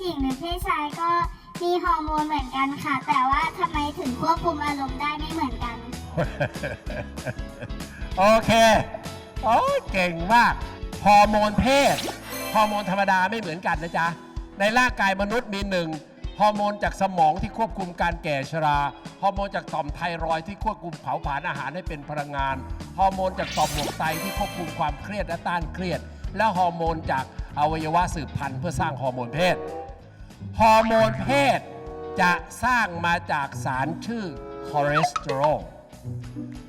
หญิงหรือเพศชายก็มีฮอร์โมนเหมือนกันค่ะ แต่ว่าทำไมถึงควบคุมอารมณ์ได้ไม่เหมือนกัน โอเค โอ้ยเก่งมาก ฮอร์โมนเพศ ฮอร์โมนธรรมดาไม่เหมือนกันนะจ๊ะ ในร่างกายมนุษย์มีหนึ่ง ฮอร์โมนจากสมองที่ควบคุมการแก่ชรา ฮอร์โมนจากต่อมไทรอยด์ที่ควบคุมเผาผลาญอาหารให้เป็นพลังงาน ฮอร์โมนจากต่อมหมวกไตที่ควบคุมความเครียดและต้านเครียด และฮอร์โมนจากอวัยวะสืบพันธุ์เพื่อสร้างฮอร์โมนเพศ ฮอร์โมนเพศจะสร้างมาจากสารชื่อคอเลสเตอรอล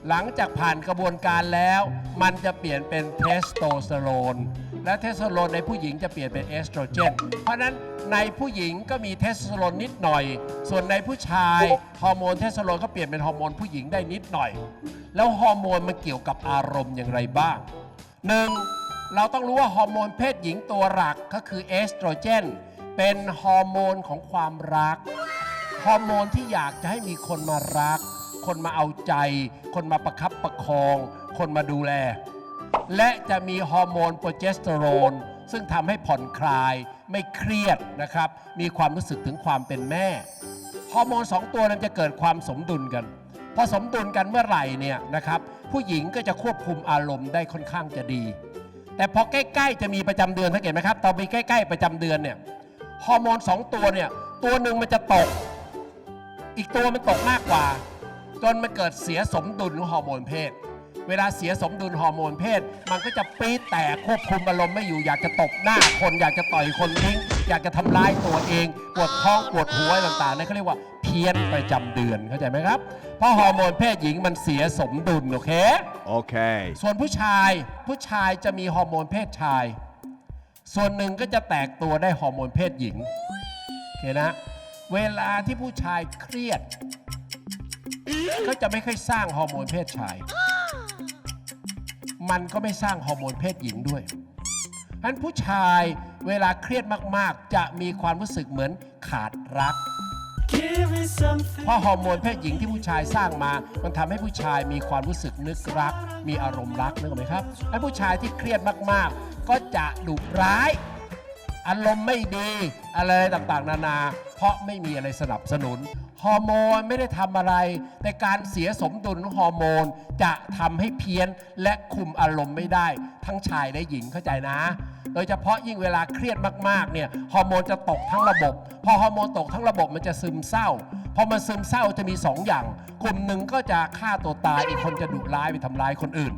หลังจากผ่านกระบวนการแล้ว มันจะเปลี่ยนเป็นเทสโทสเตอโรนและเทสโทสเตอโรนในผู้หญิงจะเปลี่ยนเป็นเอสโตรเจน เพราะฉะนั้นในผู้หญิงก็มีเทสโทสเตอโรนนิดหน่อย ส่วนในผู้ชายฮอร์โมนเทสโทสเตอโรนก็เปลี่ยนเป็นฮอร์โมนผู้หญิงได้นิดหน่อย แล้วฮอร์โมนมันเกี่ยวกับอารมณ์อย่างไรบ้างหนึ่งเราต้องรู้ว่าฮอร์โมนเพศหญิงตัวหลักก็คือเอสโตรเจน เป็นฮอร์โมนของความรัก ฮอร์โมนที่อยากจะให้มีคนมารัก คนมาเอาใจ คนมาประคับประคอง คนมาดูแล และจะมีฮอร์โมนโปรเจสเตอโรนซึ่งทำให้ผ่อนคลายไม่เครียดนะครับ มีความรู้สึกถึงความเป็นแม่ ฮอร์โมนสองตัวนั้นจะเกิดความสมดุลกัน พอสมดุลกันเมื่อไหร่เนี่ยนะครับผู้หญิงก็จะควบคุมอารมณ์ได้ค่อนข้างจะดี แต่พอใกล้ ๆ จะมีประจำเดือนสังเกตไหมครับตอนมีใกล้ ๆ ประจำเดือนเนี่ย ฮอร์โมนสองตัวเนี่ย ตัวหนึ่งมันจะตก อีกตัวมันตกมากกว่า จนมันเกิดเสียสมดุลของฮอร์โมนเพศ เวลาเสียสมดุลฮอร์โมนเพศ มันก็จะปี๊ดแตกควบคุมอารมณ์ไม่อยู่อยากจะตบหน้าคนอยากจะต่อยคนทิ้งอยากจะทำร้ายตัวเองปวดท้องปวดหัวอะไรต่างๆนั่นเขาเรียกว่าเพี้ยนประจำเดือนเข้าใจไหมครับ เพราะฮอร์โมนเพศหญิงมันเสียสมดุลโอเค Okay. ส่วนผู้ชายผู้ชายจะมีฮอร์โมนเพศชาย ส่วนหนึ่งก็จะแตกตัวได้ฮอร์โมนเพศหญิงโอเคนะ เวลาที่ผู้ชายเครียด ก็จะไม่ค่อยสร้างฮอร์โมนเพศชาย มันก็ไม่สร้างฮอร์โมนเพศหญิงด้วยฉะนั้นผู้ชายเวลาเครียดมากๆ จะมีความรู้สึกเหมือนขาดรัก เพราะฮอร์โมนเพศหญิงที่ผู้ชายสร้างมา มันทำให้ผู้ชายมีความรู้สึกนึกรัก มีอารมณ์รักนึกออกไหมครับ และผู้ชายที่เครียดมากๆ ก็จะดุร้าย อารมณ์ไม่ดีอะไรต่างๆ นานา เพราะไม่มีอะไรสนับสนุน ฮอร์โมนไม่ได้ทำอะไร แต่การเสียสมดุลของฮอร์โมนจะทำให้เพี้ยนและคุมอารมณ์ไม่ได้ ทั้งชายและหญิงเข้าใจนะ โดยเฉพาะยิ่งเวลาเครียดมากๆเนี่ยฮอร์โมนจะตกทั้งระบบ พอฮอร์โมนตกทั้งระบบมันจะซึมเศร้าพอมันซึมเศร้าจะมีสองอย่าง กลุ่มหนึ่งก็จะฆ่าตัวตายอีกคนจะดุร้ายไปทำร้ายคนอื่น